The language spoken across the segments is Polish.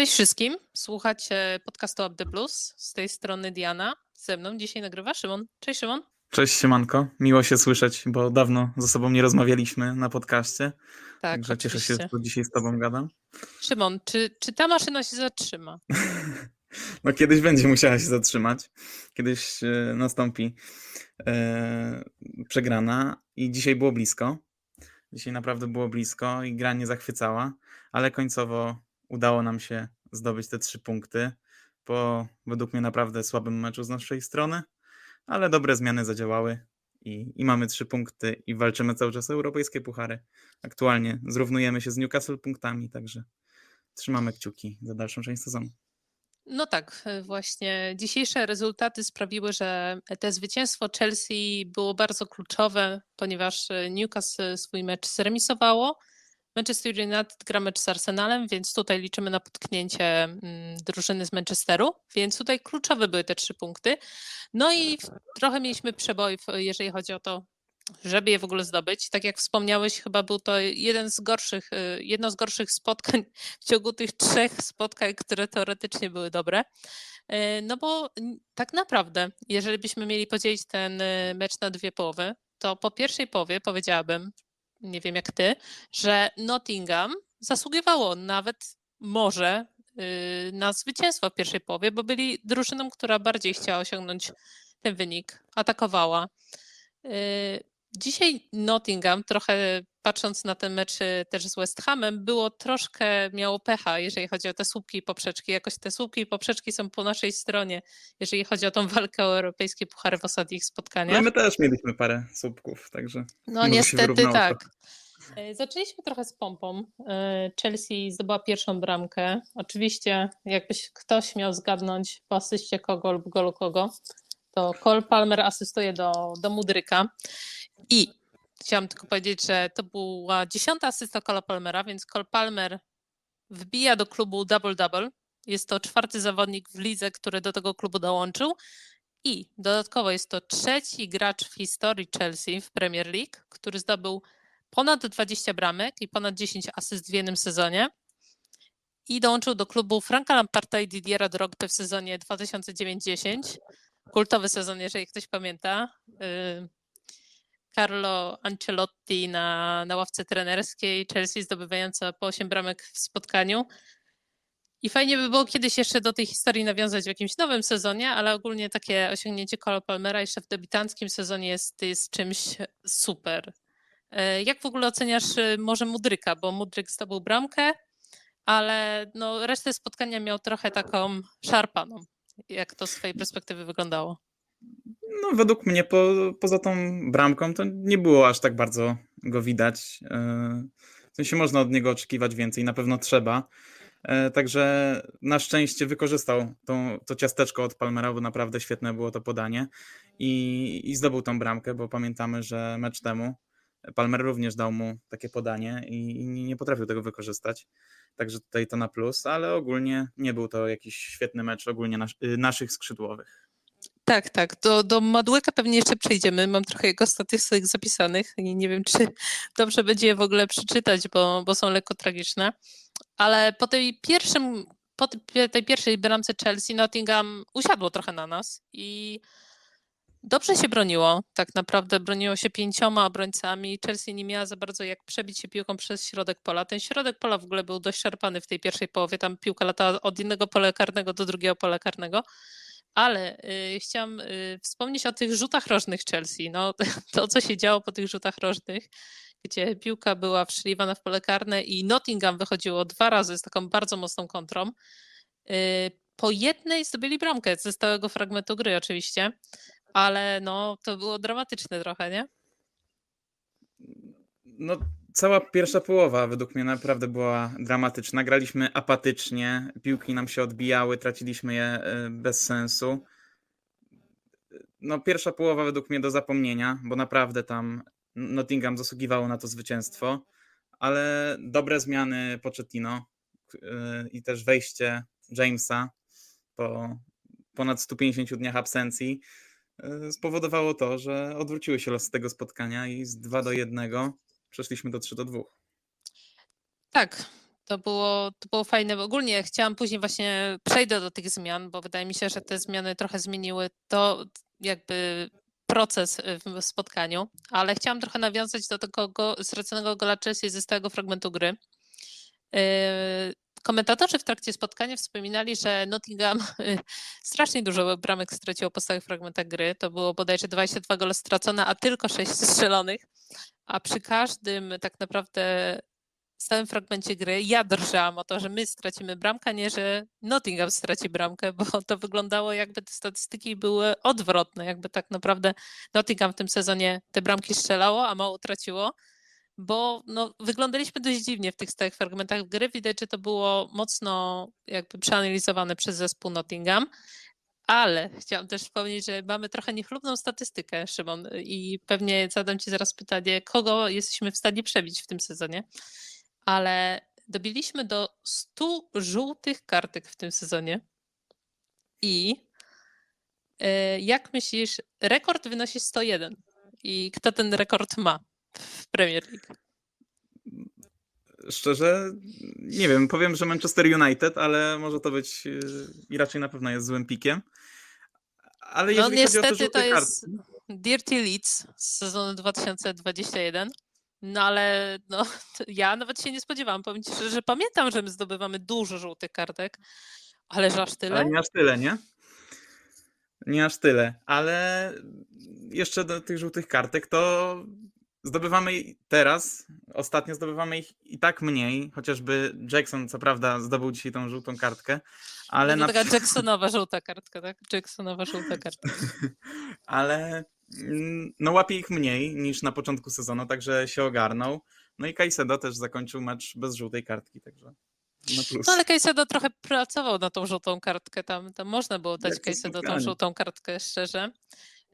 Cześć wszystkim. Słuchacie podcastu Up the. Z tej strony Diana. Ze mną dzisiaj nagrywa Szymon. Cześć Szymon. Cześć Siemanko, miło się słyszeć, bo dawno ze sobą nie rozmawialiśmy na podcaście. Tak, Także cieszę się, oczywiście. że dzisiaj z tobą gadam. Szymon, czy, czy ta maszyna się zatrzyma? No kiedyś będzie musiała się zatrzymać, kiedyś e, nastąpi e, przegrana i dzisiaj było blisko. Dzisiaj naprawdę było blisko i gra nie zachwycała, ale końcowo udało nam się zdobyć te trzy punkty po według mnie naprawdę słabym meczu z naszej strony, ale dobre zmiany zadziałały i, i mamy trzy punkty i walczymy cały czas o europejskie puchary. Aktualnie zrównujemy się z Newcastle punktami, także trzymamy kciuki za dalszą część sezonu. No tak, właśnie dzisiejsze rezultaty sprawiły, że te zwycięstwo Chelsea było bardzo kluczowe, ponieważ Newcastle swój mecz zremisowało. Manchester United gra mecz z Arsenalem, więc tutaj liczymy na potknięcie mm, drużyny z Manchesteru, więc tutaj kluczowe były te trzy punkty. No i trochę mieliśmy przebojów, y, jeżeli chodzi o to, żeby je w ogóle zdobyć. Tak jak wspomniałeś, chyba był to jeden z gorszych, y, jedno z gorszych spotkań w ciągu tych trzech spotkań, które teoretycznie były dobre. E, No bo tak naprawdę, jeżeli byśmy mieli podzielić ten y, mecz na dwie połowy, to po pierwszej połowie powiedziałabym, nie wiem jak ty, że Nottingham zasługiwało nawet może y, na zwycięstwo w pierwszej połowie, bo byli drużyną, która bardziej chciała osiągnąć ten wynik, atakowała. Y, Dzisiaj Nottingham, trochę patrząc na ten mecz y, też z West Hamem, było troszkę, miało pecha, jeżeli chodzi o te słupki i poprzeczki. Jakoś te słupki i poprzeczki są po naszej stronie, jeżeli chodzi o tą walkę o europejskie puchary w ostatnich No spotkaniach. i my też mieliśmy parę słupków, także No niestety tak. E, Zaczęliśmy trochę z pompą. E, Chelsea zdobyła pierwszą bramkę. Oczywiście, jakbyś ktoś miał zgadnąć po asyście kogo lub golu kogo, to Cole Palmer asystuje do, do Mudryka. I chciałam tylko powiedzieć, że to była dziesiąta asysta Cole'a Palmera, więc Cole Palmer wbija do klubu double-double. Jest to czwarty zawodnik w lidze, który do tego klubu dołączył. I dodatkowo jest to trzeci gracz w historii Chelsea w Premier League, który zdobył ponad 20 bramek i ponad 10 asyst w jednym sezonie. I dołączył do klubu Franka Lamparta i Didiera Drogby w sezonie 2009-10. Kultowy sezon, jeżeli ktoś pamięta. Carlo Ancelotti na, na ławce trenerskiej, Chelsea zdobywająca po 8 bramek w spotkaniu. I fajnie by było kiedyś jeszcze do tej historii nawiązać w jakimś nowym sezonie, ale ogólnie takie osiągnięcie Cola Palmera jeszcze w debiutanckim sezonie jest, jest czymś super. E, Jak w ogóle oceniasz y, może Mudryka? Bo Mudryk zdobył bramkę, ale no, resztę spotkania miał trochę taką szarpaną. Jak to z twojej perspektywy wyglądało? No według mnie po, poza tą bramką to nie było aż tak bardzo go widać. E, W sensie można od niego oczekiwać więcej, na pewno trzeba. E, Także na szczęście wykorzystał tą, to ciasteczko od Palmera, bo naprawdę świetne było to podanie i, i zdobył tą bramkę, bo pamiętamy, że mecz temu Palmer również dał mu takie podanie i, i nie potrafił tego wykorzystać. Także tutaj to na plus, ale ogólnie nie był to jakiś świetny mecz ogólnie nas, y, naszych skrzydłowych. Tak, tak. Do, do Madłyka pewnie jeszcze przejdziemy. Mam trochę jego statystyk zapisanych i nie wiem, czy dobrze będzie je w ogóle przeczytać, bo, bo są lekko tragiczne. Ale po tej pierwszym, po tej- pierwszej bramce Chelsea Nottingham usiadło trochę na nas i dobrze się broniło. Tak naprawdę broniło się pięcioma obrońcami. Chelsea nie miała za bardzo jak przebić się piłką przez środek pola. Ten środek pola w ogóle był dość szarpany w tej pierwszej połowie. Tam piłka latała od jednego pola karnego do drugiego pola karnego. Ale y, chciałam y, wspomnieć o tych rzutach rożnych Chelsea. No, to, co się działo po tych rzutach rożnych, gdzie piłka była wszczeliwana w pole karne i Nottingham wychodziło dwa razy z taką bardzo mocną kontrą. Y, po jednej zdobyli bramkę ze stałego fragmentu gry oczywiście, ale no, to było dramatyczne trochę, nie? No, cała pierwsza połowa według mnie naprawdę była dramatyczna. Graliśmy apatycznie, piłki nam się odbijały, traciliśmy je e, bez sensu. No, pierwsza połowa według mnie do zapomnienia, bo naprawdę tam Nottingham zasługiwało na to zwycięstwo, ale dobre zmiany Pochettino e, i też wejście Jamesa po ponad 150 dniach absencji e, spowodowało to, że odwróciły się losy tego spotkania i z 2 do 1 przeszliśmy do 3 do 2. Tak, To było, to było fajne. Ogólnie chciałam później właśnie przejdę do tych zmian, bo wydaje mi się, że te zmiany trochę zmieniły to jakby proces w spotkaniu, ale chciałam trochę nawiązać do tego go, straconego gola Chelsea ze stałego fragmentu gry. Komentatorzy w trakcie spotkania wspominali, że Nottingham strasznie dużo bramek straciło po stałych fragmentach gry. To było bodajże 22 gole stracone, a tylko 6 strzelonych. A przy każdym tak naprawdę stałym fragmencie gry ja drżałam o to, że my stracimy bramkę, nie że Nottingham straci bramkę, bo to wyglądało jakby te statystyki były odwrotne, jakby tak naprawdę Nottingham w tym sezonie te bramki strzelało, a mało traciło, bo no, wyglądaliśmy dość dziwnie w tych stałych fragmentach gry. Widać, że to było mocno jakby przeanalizowane przez zespół Nottingham. Ale chciałam też wspomnieć, że mamy trochę niechlubną statystykę, Szymon, i pewnie zadam Ci zaraz pytanie, kogo jesteśmy w stanie przebić w tym sezonie ale dobiliśmy do 100 żółtych kartek w tym sezonie. I e, jak myślisz, rekord wynosi 101. I kto ten rekord ma w Premier League? Szczerze, nie wiem, powiem, że Manchester United, ale może to być yy, i raczej na pewno jest złym pikiem. Ale No jeżeli chodzi o te niestety żółte to jest Dirty Leeds z sezonu 2021. No ale no, to ja nawet się nie spodziewałam. Powiem ci szczerze, że pamiętam, że my zdobywamy dużo żółtych kartek, ale że aż tyle? ale nie aż tyle, nie? Nie aż tyle, ale jeszcze do tych żółtych kartek to zdobywamy teraz, ostatnio zdobywamy ich i tak mniej, chociażby Jackson co prawda zdobył dzisiaj tą żółtą kartkę, ale no na to taka Jacksonowa żółta kartka, tak? Jacksonowa żółta kartka. ale mm, no łapie ich mniej niż na początku sezonu, także się ogarnął. No i Caicedo też zakończył mecz bez żółtej kartki, także plus. No ale Caicedo trochę pracował na tą żółtą kartkę, tam, tam można było dać Caicedo tą żółtą kartkę, szczerze.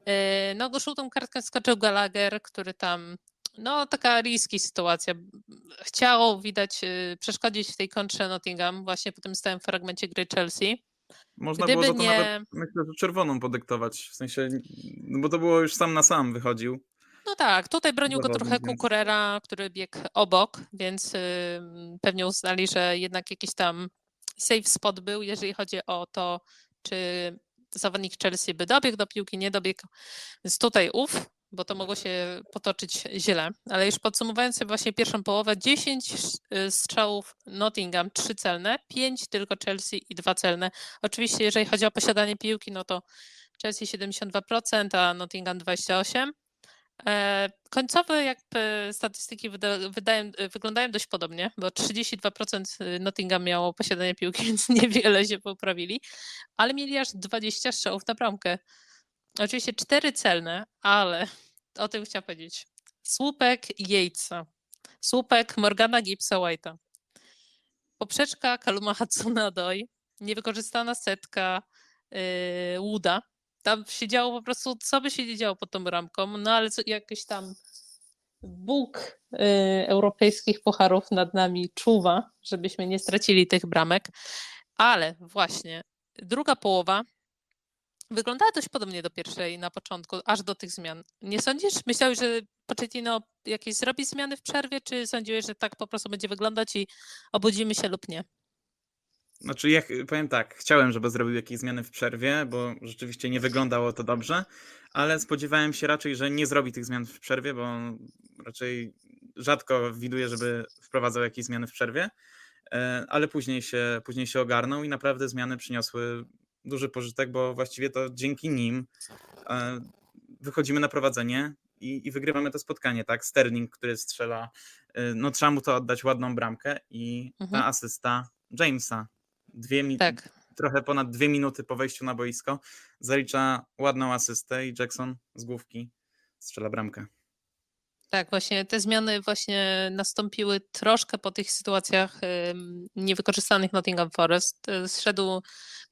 Yy, No go żółtą kartkę skoczył Gallagher, który tam, no taka riski sytuacja. Chciał, widać, yy, przeszkodzić w tej kontrze Nottingham właśnie po tym stałym fragmencie gry Chelsea. Można Gdyby było to nie- nawet, myślę, że czerwoną podyktować, w sensie, no bo to było już sam na sam wychodził. No tak, tutaj bronił go trochę więc- Kukurera, który biegł obok, więc ym, pewnie uznali, że jednak jakiś tam safe spot był, jeżeli chodzi o to, czy zawodnik Chelsea by dobiegł do piłki, nie dobiegł. Więc tutaj ów, bo to mogło się potoczyć źle. Ale już podsumowując właśnie pierwszą połowę, 10 y, strzałów Nottingham, 3 celne, 5 tylko Chelsea i 2 celne. Oczywiście jeżeli chodzi o posiadanie piłki, no to Chelsea 72%, a Nottingham 28%. E, Końcowe jakby statystyki wyda, wydają, wyglądają dość podobnie, bo 32% Nottingham miało posiadanie piłki, więc niewiele się poprawili, ale mieli aż 20 strzałów na bramkę. Oczywiście cztery celne, ale o tym chciałam powiedzieć. Słupek Yatesa, słupek Morgana Gibsa White'a, poprzeczka Kaluma Hudson-Odoi, niewykorzystana setka yy, Wooda, tam się działo po prostu, co by się nie działo pod tą bramką, no ale co, jakiś tam Bóg y, europejskich pucharów nad nami czuwa, żebyśmy nie stracili tych bramek. Ale właśnie druga połowa wyglądała dość podobnie do pierwszej na początku, aż do tych zmian. Nie sądzisz? Myślałeś, że Pochettino jakieś zrobi zmiany w przerwie, czy sądziłeś, że tak po prostu będzie wyglądać i obudzimy się lub nie? Znaczy, ja powiem tak, chciałem, żeby zrobił jakieś zmiany w przerwie, bo rzeczywiście nie wyglądało to dobrze, ale spodziewałem się raczej, że nie zrobi tych zmian w przerwie, bo raczej rzadko widuję, żeby wprowadzał jakieś zmiany w przerwie, e, ale później się, później się ogarnął i naprawdę zmiany przyniosły duży pożytek, bo właściwie to dzięki nim e, wychodzimy na prowadzenie i, i wygrywamy to spotkanie, tak? Sterling, który strzela, e, no trzeba mu to oddać ładną bramkę i ta Mhm. asysta Jamesa. Dwie mi- Tak. trochę ponad dwie minuty po wejściu na boisko zalicza ładną asystę i Jackson z główki strzela bramkę. Tak, właśnie te zmiany właśnie nastąpiły troszkę po tych sytuacjach niewykorzystanych Nottingham Forest. Y, Zszedł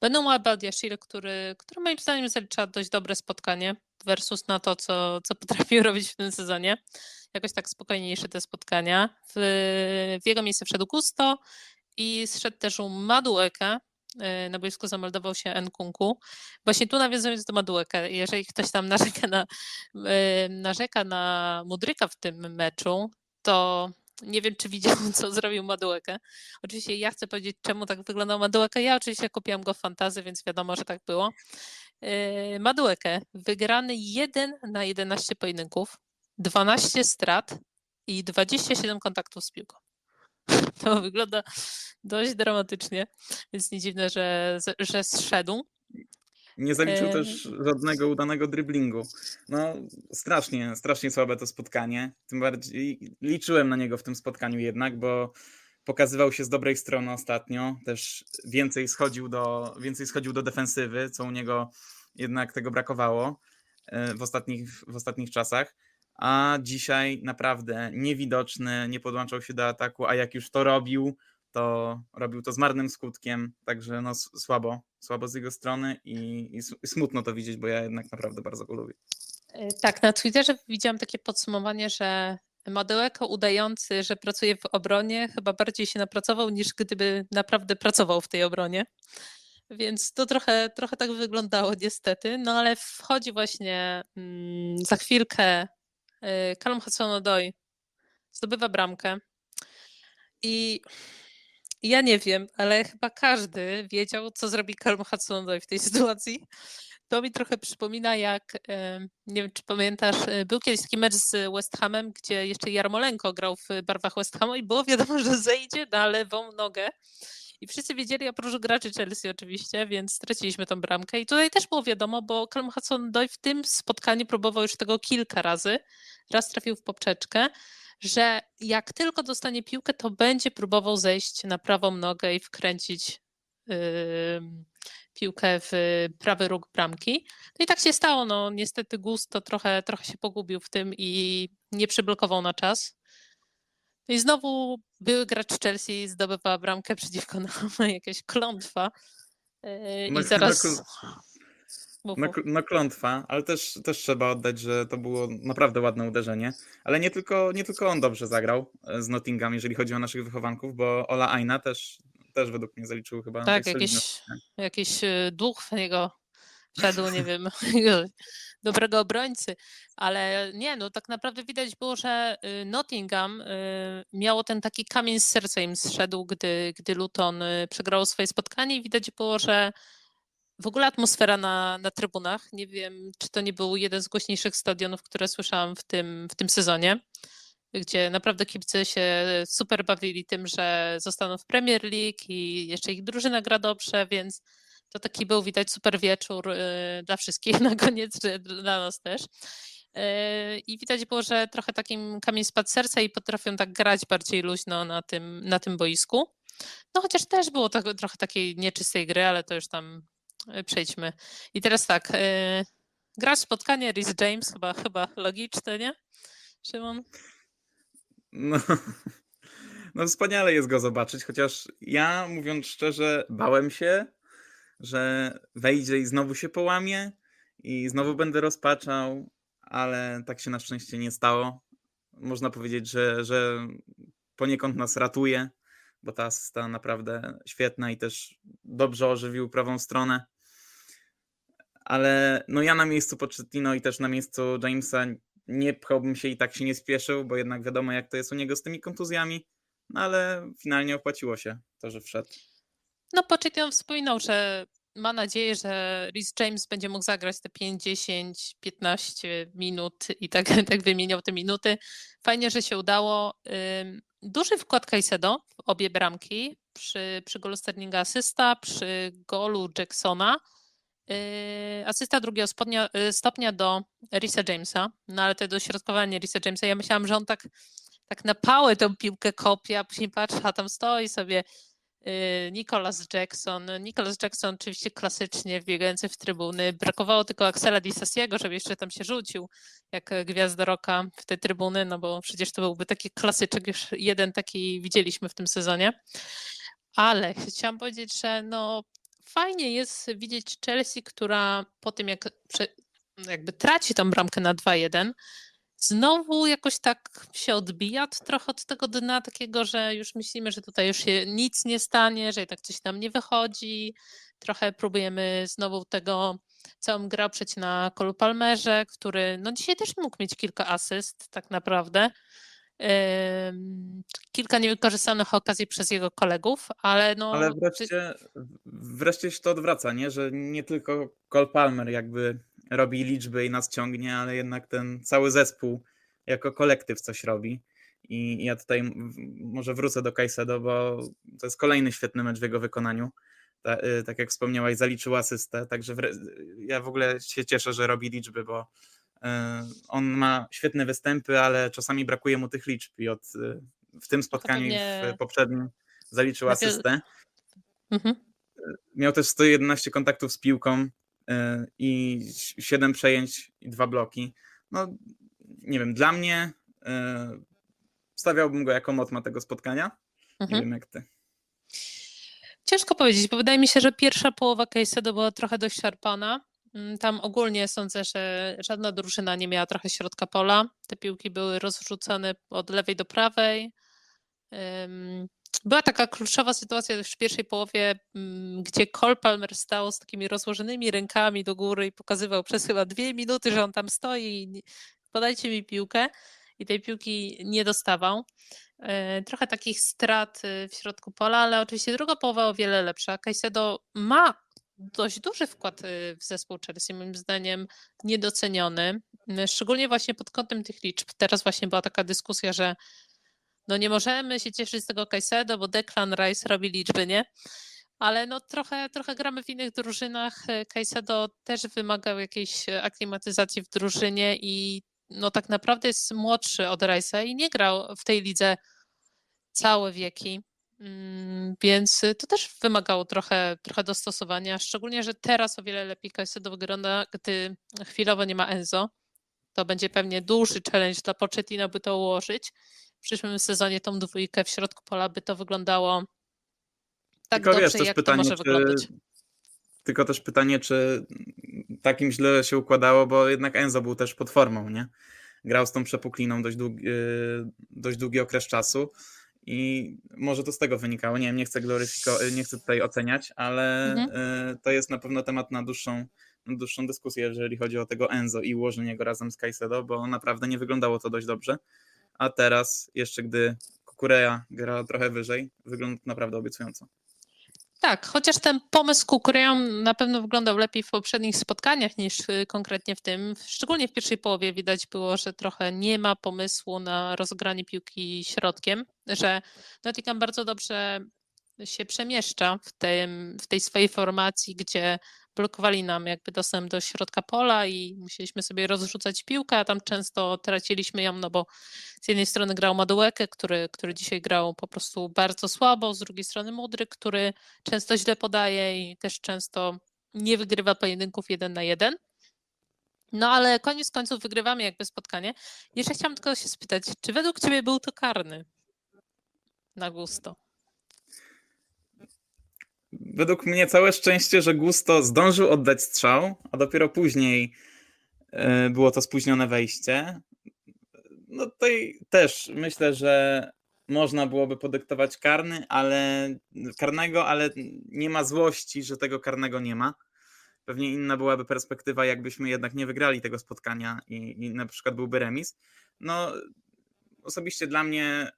Benoit Badiashile, który, który moim zdaniem zalicza dość dobre spotkanie versus na to, co, co potrafił robić w tym sezonie. Jakoś tak spokojniejsze te spotkania. W, w jego miejsce wszedł Gusto i zszedł też Madueke. Y, Na boisku zameldował się Nkunku. Właśnie tu nawiązując do Madueke, jeżeli ktoś tam narzeka na, y, narzeka na Mudryka w tym meczu, to nie wiem, czy widział, co zrobił Maduekę. Oczywiście ja chcę powiedzieć, czemu tak wyglądał Madueka. Ja oczywiście kupiłam go w fantazy, więc wiadomo, że tak było. Yy, Maduekę, wygrany 1 na 11 pojedynków, 12 strat i 27 kontaktów z piłką. To wygląda dość dramatycznie, więc nie dziwne, że, że zszedł. Nie zaliczył też żadnego udanego driblingu. No, strasznie, strasznie słabe to spotkanie. Tym bardziej liczyłem na niego w tym spotkaniu jednak, bo pokazywał się z dobrej strony ostatnio. Też więcej schodził do, więcej schodził do defensywy, co u niego jednak tego brakowało e, w ostatnich, w ostatnich czasach. A dzisiaj naprawdę niewidoczny, nie podłączał się do ataku, a jak już to robił, to robił to z marnym skutkiem, także no słabo, słabo z jego strony i, i smutno to widzieć, bo ja jednak naprawdę bardzo go lubię. E, Tak, na Twitterze widziałam takie podsumowanie, że Madełeko udający, że pracuje w obronie, chyba bardziej się napracował niż gdyby naprawdę pracował w tej obronie. Więc to trochę, trochę tak wyglądało niestety, no ale wchodzi właśnie mm, za chwilkę Callum Hudson-Odoi, zdobywa bramkę i ja nie wiem, ale chyba każdy wiedział, co zrobi Callum Hudson-Odoi w tej sytuacji. To mi trochę przypomina, jak em, nie wiem, czy pamiętasz, e, był kiedyś taki mecz z West Hamem, gdzie jeszcze Jarmolenko grał w barwach West Hamu i było wiadomo, że zejdzie na lewą nogę. I wszyscy wiedzieli, oprócz graczy Chelsea oczywiście, więc straciliśmy tą bramkę. I tutaj też było wiadomo, bo Callum Hudson-Odoi w tym spotkaniu próbował już tego kilka razy. Raz trafił w poprzeczkę, że jak tylko dostanie piłkę, to będzie próbował zejść na prawą nogę i wkręcić ym, piłkę w prawy róg bramki. No i tak się stało. No, niestety Gusto trochę, trochę się pogubił w tym i nie przyblokował na czas. No i znowu były gracz Chelsea zdobywa bramkę przeciwko nam, jakaś klątwa. Yy, No, I zaraz... no, No, no klątwa, ale też, też trzeba oddać, że to było naprawdę ładne uderzenie. Ale nie tylko, nie tylko on dobrze zagrał e, z Nottingham, jeżeli chodzi o naszych wychowanków, bo Ola Aina też, też według mnie zaliczył chyba Tak, jakiś, jakiś e, duch w wszedł, nie wiem, dobrego obrońcy, ale nie, no tak naprawdę widać było, że y, Nottingham y, miało ten taki kamień z serca im zszedł, gdy, gdy Luton y, przegrało swoje spotkanie i widać było, że w ogóle atmosfera na, na trybunach, nie wiem, czy to nie był jeden z głośniejszych stadionów, które słyszałam w tym, w tym sezonie, gdzie naprawdę kibice się super bawili tym, że zostaną w Premier League i jeszcze ich drużyna gra dobrze, więc to taki był widać super wieczór y, dla wszystkich na koniec, dla nas też. Y, I widać było, że trochę takim kamień spadł serca i potrafią tak grać bardziej luźno na tym, na tym boisku. No chociaż też było tak, trochę takiej nieczystej gry, ale to już tam y, przejdźmy. I teraz tak, grasz spotkanie, Rhys James, chyba, chyba logiczne, nie? Szymon? No, no wspaniale jest go zobaczyć, chociaż ja mówiąc szczerze, bałem się, że wejdzie i znowu się połamie i znowu będę rozpaczał, ale tak się na szczęście nie stało. Można powiedzieć, że, że poniekąd nas ratuje, bo ta asysta naprawdę świetna i też dobrze ożywił prawą stronę. Ale no ja na miejscu Pochettino i też na miejscu Jamesa nie pchałbym się i tak się nie spieszył, bo jednak wiadomo jak to jest u niego z tymi kontuzjami, no ale finalnie opłaciło się to, że wszedł. No Pochettino wspominał, że ma nadzieję, że Rhys James będzie mógł zagrać te 5, 10, 15 minut i tak, tak wymieniał te minuty. Fajnie, że się udało. Duży wkład Caicedo w obie bramki. Przy, przy golu Sterlinga asysta, przy golu Jacksona yy, asysta drugiego stopnia, yy, stopnia do Risa Jamesa. No ale to dośrodkowanie Risa Jamesa, ja myślałam, że on tak, tak na pałę tą piłkę kopie, a później patrzę, a tam stoi sobie y, Nicholas Jackson. Nicholas Jackson oczywiście klasycznie wbiegający w trybuny. Brakowało tylko Axela Disasiego, żeby jeszcze tam się rzucił jak gwiazda roka w te trybuny, no bo przecież to byłby taki klasyczek, już jeden taki widzieliśmy w tym sezonie. Ale chciałam powiedzieć, że no fajnie jest widzieć Chelsea, która po tym jak jakby traci tą bramkę na 2-1, znowu jakoś tak się odbija trochę od tego dna takiego, że już myślimy, że tutaj już się nic nie stanie, że i tak coś nam nie wychodzi. Trochę próbujemy znowu tego całą grę oprzeć na Kolu Palmerze, który no dzisiaj też mógł mieć kilka asyst tak naprawdę. Kilka niewykorzystanych okazji przez jego kolegów, ale no. Ale wreszcie, wreszcie się to odwraca, nie? Że nie tylko Cole Palmer jakby robi liczby i nas ciągnie, ale jednak ten cały zespół jako kolektyw coś robi. I ja tutaj w- może wrócę do Kajsedo, bo to jest kolejny świetny mecz w jego wykonaniu. Ta, y, tak jak wspomniałaś, zaliczył asystę, także wre- ja w ogóle się cieszę, że robi liczby, bo y, on ma świetne występy, ale czasami brakuje mu tych liczb i od, y, w tym spotkaniu pewnie- w poprzednim zaliczył asystę. Mhm. Miał też 111 kontaktów z piłką y, i 7 przejęć i 2 bloki. No, nie wiem, dla mnie y, stawiałbym go jako motma tego spotkania. Nie Mhm. wiem jak ty. Ciężko powiedzieć, bo wydaje mi się, że pierwsza połowa Caicedo była trochę dość szarpana. Mm, Tam ogólnie sądzę, że żadna drużyna nie miała trochę środka pola. Te piłki były rozrzucane od lewej do prawej. Była taka kluczowa sytuacja w pierwszej połowie, mm, gdzie Cole Palmer stał z takimi rozłożonymi rękami do góry i pokazywał przez chyba dwie minuty, że on tam stoi podajcie mi piłkę i tej piłki nie dostawał. E, Trochę takich strat y, w środku pola, ale oczywiście druga połowa o wiele lepsza. Caicedo ma dość duży wkład y, w zespół Chelsea, moim zdaniem niedoceniony, szczególnie właśnie pod kątem tych liczb. Teraz właśnie była taka dyskusja, że no nie możemy się cieszyć z tego Caicedo, bo Declan Rice robi liczby, nie? Ale no trochę, trochę gramy w innych drużynach. E, Caicedo też wymagał jakiejś e, aklimatyzacji w drużynie i no tak naprawdę jest młodszy od Rice'a i nie grał w tej lidze całe wieki. Mm, Więc to też wymagało trochę, trochę dostosowania, szczególnie, że teraz o wiele lepiej Caicedo wygląda, gdy chwilowo nie ma Enzo. To będzie pewnie duży challenge dla Pochettino, by to ułożyć. Przyszłym sezonie tą dwójkę w środku pola by to wyglądało tak Tylko dobrze, wiesz, jak pytanie, to może czy- wyglądać. Tylko też pytanie, czy takim źle się układało, bo jednak Enzo był też pod formą, nie? Grał z tą przepukliną dość długi, y, dość długi okres czasu i może to z tego wynikało. Nie wiem, nie chcę gloryfiko- nie chcę tutaj oceniać, ale Mhm. y, to jest na pewno temat na dłuższą, na dłuższą dyskusję, jeżeli chodzi o tego Enzo i ułożenie go razem z Caicedo, bo naprawdę nie wyglądało to dość dobrze. A teraz, jeszcze gdy Kukurea gra trochę wyżej, wygląda naprawdę obiecująco. Tak, chociaż ten pomysł Kukureją na pewno wyglądał lepiej w poprzednich spotkaniach niż y, konkretnie w tym. Szczególnie w pierwszej połowie widać było, że trochę nie ma pomysłu na rozgranie piłki środkiem, że Nottingham bardzo dobrze się przemieszcza w, tym, w tej swojej formacji, gdzie blokowali nam jakby dostęp do środka pola i musieliśmy sobie rozrzucać piłkę, a tam często traciliśmy ją, no bo z jednej strony grał Maduekę, który, który dzisiaj grał po prostu bardzo słabo, z drugiej strony Mudry, który często źle podaje i też często nie wygrywa pojedynków jeden na jeden. No ale koniec końców wygrywamy jakby spotkanie. Jeszcze chciałam tylko się spytać, czy według Ciebie był to karny na gusto? Według mnie całe szczęście, że Gusto zdążył oddać strzał, a dopiero później e, było to spóźnione wejście. No tutaj też myślę, że można byłoby podyktować karny, ale karnego, ale nie ma złości, że tego karnego nie ma. Pewnie inna byłaby perspektywa, jakbyśmy jednak nie wygrali tego spotkania i, i na przykład byłby remis. No osobiście dla mnie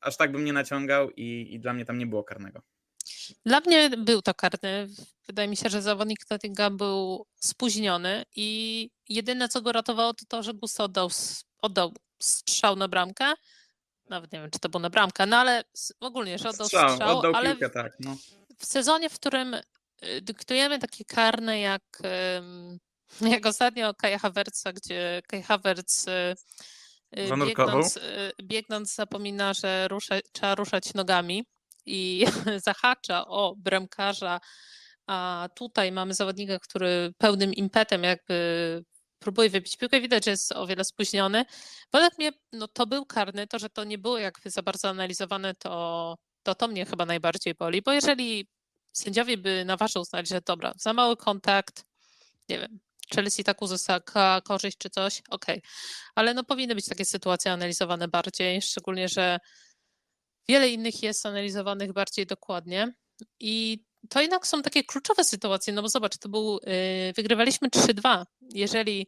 aż tak bym nie naciągał i, i dla mnie tam nie było karnego. Dla mnie był to karny. Wydaje mi się, że zawodnik Nottingham był spóźniony i jedyne, co go ratowało, to to, że Gusto oddał, oddał strzał na bramkę. Nawet nie wiem, czy to był na bramkę, no ale ogólnie, że oddał strzał, Strzał, oddał ale piłkę, tak. No. w sezonie, w którym y, dyktujemy takie karne jak, jak ostatnio Kaja Havertza, gdzie Kai Havertz y, y, biegnąc, biegnąc zapomina, że rusza, trzeba ruszać nogami i zahacza o bramkarza, a tutaj mamy zawodnika, który pełnym impetem jakby próbuje wybić piłkę, widać, że jest o wiele spóźniony. Według mnie no, to był karny, to, że to nie było jakby za bardzo analizowane, to to, to mnie chyba najbardziej boli, bo jeżeli sędziowie by na wasze uznali, że dobra, za mały kontakt, nie wiem, Chelsea tak uzyska korzyść czy coś, okej, ale no powinny być takie sytuacje analizowane bardziej, szczególnie, że wiele innych jest analizowanych bardziej dokładnie i to jednak są takie kluczowe sytuacje, no bo zobacz, to był, yy, wygrywaliśmy 3-2, jeżeli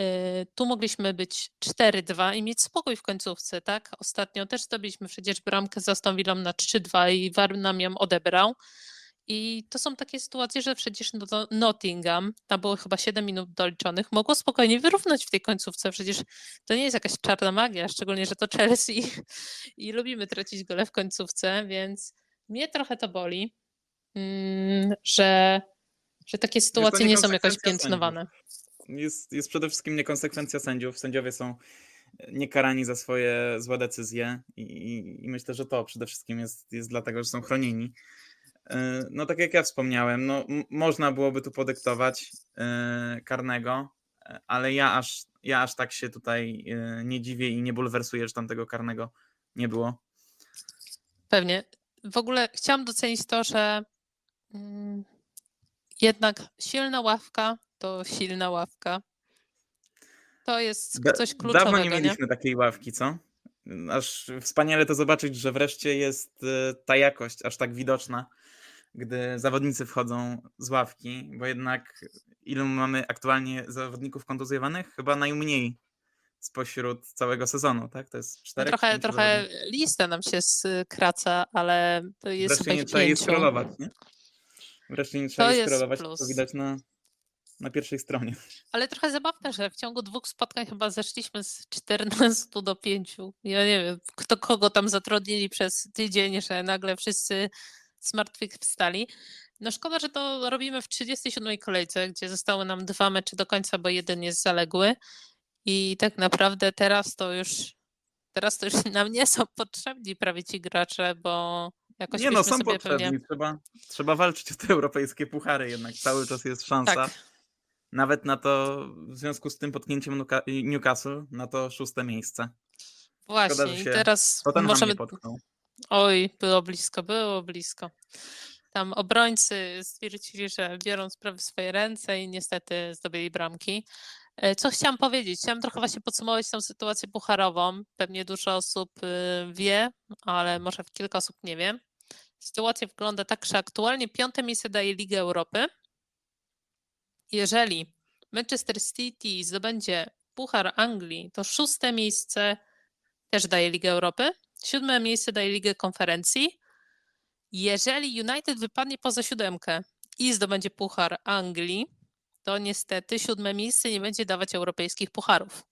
Y, Tu mogliśmy być 4-2 i mieć spokój w końcówce, tak? Ostatnio też zdobyliśmy przecież bramkę z Aston Villą na 3-2 i VAR nam ją odebrał. I to są takie sytuacje, że przecież no Nottingham, tam było chyba 7 minut doliczonych, mogło spokojnie wyrównać w tej końcówce. Przecież to nie jest jakaś czarna magia, szczególnie, że to Chelsea i lubimy tracić gole w końcówce, więc mnie trochę to boli, mm, że, że takie sytuacje nie są jakoś piętnowane. Jest, jest przede wszystkim niekonsekwencja sędziów. Sędziowie są niekarani za swoje złe decyzje i, i, i myślę, że to przede wszystkim jest, jest dlatego, że są chronieni. E, No tak jak ja wspomniałem, no, można byłoby tu podyktować e, karnego, e, ale ja aż, ja aż tak się tutaj nie dziwię i nie bulwersuję, że tam tego karnego nie było. Pewnie. W ogóle chciałam docenić to, że mm, jednak silna ławka to silna ławka. To jest coś Dawno kluczowego, nie nie? mieliśmy takiej ławki, co? Aż wspaniale to zobaczyć, że wreszcie jest e, ta jakość aż tak widoczna, gdy zawodnicy wchodzą z ławki, bo jednak ilu mamy aktualnie zawodników kontuzjowanych? Chyba najmniej spośród całego sezonu, tak? To jest czterech. trochę, trochę zawodników. lista nam się skraca, ale to jest Wreszcie nie trzeba jej scrollować, nie? Wreszcie nie trzeba jej scrollować, to widać na, na pierwszej stronie. Ale trochę zabawne, że w ciągu dwóch spotkań chyba zeszliśmy z 14 do 5. Ja nie wiem, kto kogo tam zatrudnili przez tydzień, że nagle wszyscy zmartwychwstali. No szkoda, że to robimy w 37 kolejce, gdzie zostały nam dwa mecze do końca, bo jeden jest zaległy. I tak naprawdę teraz to już teraz to już nam nie są potrzebni prawie ci gracze, bo jakoś Nie no, są potrzebni. pewnie... Trzeba, trzeba walczyć o te europejskie puchary, jednak cały czas jest szansa. Tak, Nawet na to, w związku z tym potknięciem Newcastle, na to szóste miejsce. właśnie. że I teraz możemy. Oj, było blisko, było blisko. Tam obrońcy stwierdzili, że biorą sprawy w swoje ręce i niestety zdobyli bramki. E, Co chciałam powiedzieć? Chciałam trochę właśnie podsumować tą sytuację pucharową. Pewnie dużo osób y, wie, ale może kilka osób nie wie. Sytuacja wygląda tak, że aktualnie piąte miejsce daje Ligę Europy. Jeżeli Manchester City zdobędzie Puchar Anglii, to szóste miejsce też daje Ligę Europy. Siódme miejsce daje Ligę Konferencji. Jeżeli United wypadnie poza siódemkę i zdobędzie Puchar Anglii, to niestety siódme miejsce nie będzie dawać europejskich pucharów.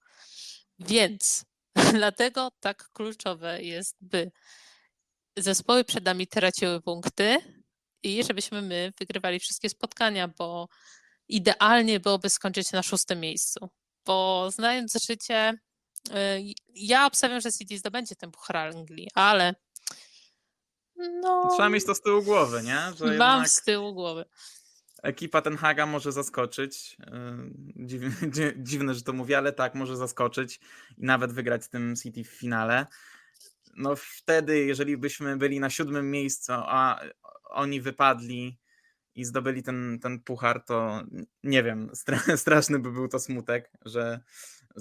Więc dlatego tak kluczowe jest, by zespoły przed nami traciły punkty i żebyśmy my wygrywali wszystkie spotkania, bo idealnie byłoby skończyć na szóstym miejscu. Bo znając życie, y, ja obstawiam, że City zdobędzie ten Puchar Anglii, ale no, Trzeba mieć to z tyłu głowy, nie? Że mam z tyłu głowy. ekipa Ten Haga może zaskoczyć. Yy, Dziwne, dzi- dziwne, że to mówię, ale tak, może zaskoczyć i nawet wygrać z tym City w finale. No wtedy, jeżeli byśmy byli na siódmym miejscu, a oni wypadli i zdobyli ten, ten puchar, to nie wiem, stra- straszny by był to smutek, że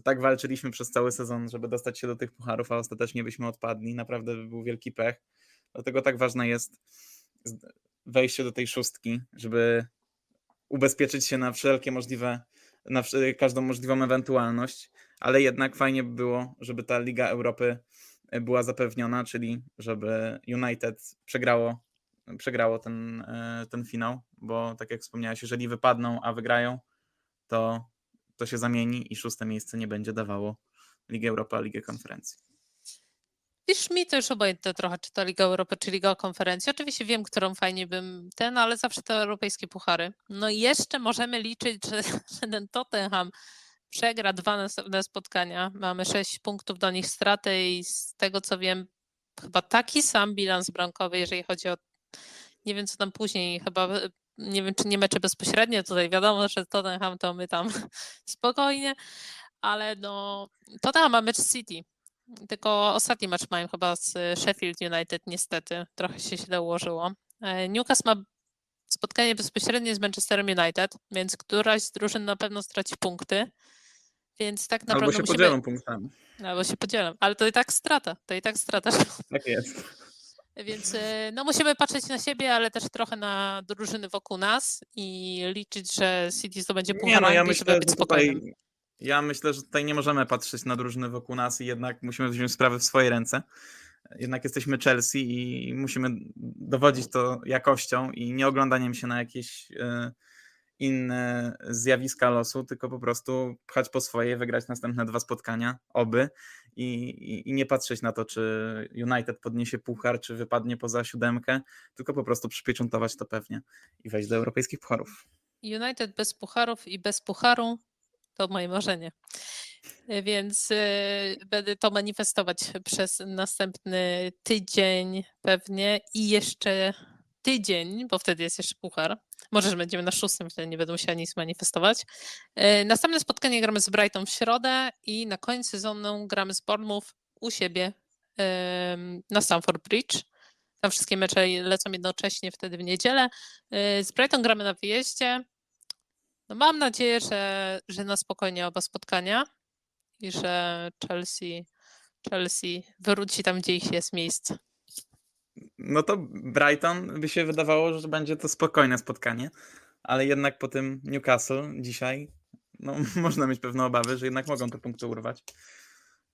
tak walczyliśmy przez cały sezon, żeby dostać się do tych pucharów, a ostatecznie byśmy odpadli. Naprawdę by był wielki pech. Dlatego tak ważne jest wejście do tej szóstki, żeby ubezpieczyć się na wszelkie możliwe, na każdą możliwą ewentualność, ale jednak fajnie by było, żeby ta Liga Europy e, była zapewniona, czyli żeby United przegrało, przegrało ten, e, ten finał, bo tak jak wspomniałeś, jeżeli wypadną, a wygrają, to to się zamieni i szóste miejsce nie będzie dawało Ligę Europy, a Ligę Konferencji. Wiesz, mi to już obojętne trochę, czy to Liga Europy, czy Liga Konferencji. Oczywiście wiem, którą fajnie bym ten, ale zawsze te europejskie puchary. No i jeszcze możemy liczyć, że ten Tottenham przegra dwa następne spotkania. Mamy sześć punktów do nich straty i z tego co wiem, chyba taki sam bilans bramkowy, jeżeli chodzi o. Nie wiem, co tam później, chyba e, nie wiem, czy nie mecze bezpośrednio tutaj. Wiadomo, że Tottenham to my tam spokojnie, ale no Tottenham ma mecz City. Tylko ostatni mecz mają chyba z Sheffield United, niestety. Trochę się źle ułożyło. E, Newcastle ma spotkanie bezpośrednie z Manchesterem United, więc któraś z drużyn na pewno straci punkty. Więc tak naprawdę Albo się musimy... podzielą punktami. Albo się podzielą. Ale to i tak strata. To i tak strata. Tak jest. Więc e, no, musimy patrzeć na siebie, ale też trochę na drużyny wokół nas i liczyć, że City zdobędzie Nie puchar no, ja Anglii, żeby myślę, być że tutaj spokojnym. Ja myślę, że tutaj nie możemy patrzeć na drużyny wokół nas i jednak musimy wziąć sprawę w swoje ręce. Jednak jesteśmy Chelsea i musimy dowodzić to jakością i nie oglądaniem się na jakieś e, inne zjawiska losu, tylko po prostu pchać po swoje, wygrać następne dwa spotkania, oby i, i, i nie patrzeć na to, czy United podniesie puchar, czy wypadnie poza siódemkę, tylko po prostu przypieczętować to pewnie i wejść do europejskich pucharów. United bez pucharów i bez pucharu to moje marzenie. Więc y, będę to manifestować przez następny tydzień pewnie i jeszcze tydzień, bo wtedy jest jeszcze puchar. Może, że będziemy na szóstym, wtedy nie będę musiała nic manifestować. Y, Następne spotkanie gramy z Brighton w środę i na koniec sezonu gramy z Bournemouth u siebie na Stamford Bridge. Tam wszystkie mecze lecą jednocześnie wtedy w niedzielę. Y, Z Brighton gramy na wyjeździe. No mam nadzieję, że, że na spokojnie oba spotkania i że Chelsea, Chelsea wróci tam, gdzie ich jest miejsce. No to Brighton by się wydawało, że będzie to spokojne spotkanie, ale jednak po tym Newcastle dzisiaj no, można mieć pewne obawy, że jednak mogą te punkty urwać.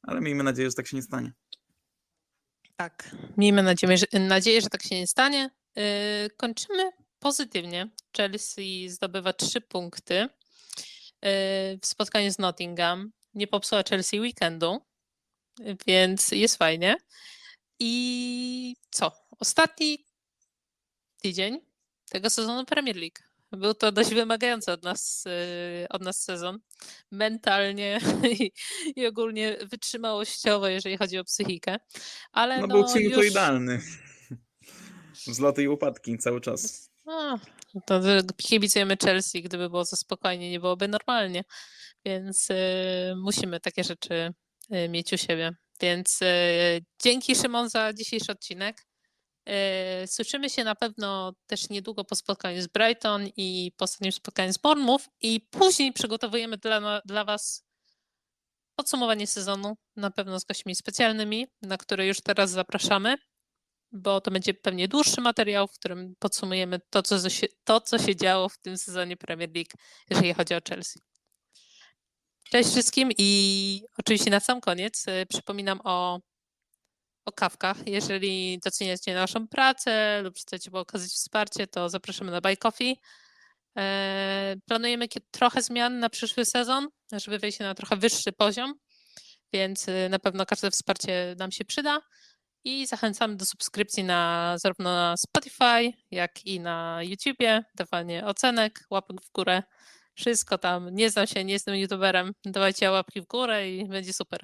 Ale miejmy nadzieję, że tak się nie stanie. Tak, miejmy nadzieję, że, nadzieję, że tak się nie stanie. Yy, kończymy pozytywnie. Chelsea zdobywa trzy punkty yy, w spotkaniu z Nottingham. Nie popsuła Chelsea weekendu, więc jest fajnie. I co? Ostatni tydzień tego sezonu Premier League. Był to dość wymagający od nas, yy, od nas sezon. Mentalnie i, i ogólnie wytrzymałościowo, jeżeli chodzi o psychikę. Ale No, no, był już... idealny. Wzloty i upadki cały czas. No, to kibicujemy Chelsea, gdyby było za spokojnie, nie byłoby normalnie. Więc y, musimy takie rzeczy y, mieć u siebie. Więc y, dzięki Szymon za dzisiejszy odcinek. Y, Słyszymy się na pewno też niedługo po spotkaniu z Brighton i po ostatnim spotkaniu z Bournemouth i później przygotowujemy dla, dla Was podsumowanie sezonu, na pewno z gośćmi specjalnymi, na które już teraz zapraszamy bo to będzie pewnie dłuższy materiał, w którym podsumujemy to, co to, co się działo w tym sezonie Premier League, jeżeli chodzi o Chelsea. Cześć wszystkim i oczywiście na sam koniec y, przypominam o, o kawkach. Jeżeli doceniacie naszą pracę lub chcecie okazać wsparcie, to zapraszamy na Buy Coffee. E, Planujemy trochę zmian na przyszły sezon, żeby wejść na trochę wyższy poziom, więc y, na pewno każde wsparcie nam się przyda. I zachęcamy do subskrypcji na zarówno na Spotify, jak i na YouTubie, dawanie ocenek, łapek w górę. Wszystko tam. Nie znam się, nie jestem youtuberem. Dawajcie łapki w górę i będzie super.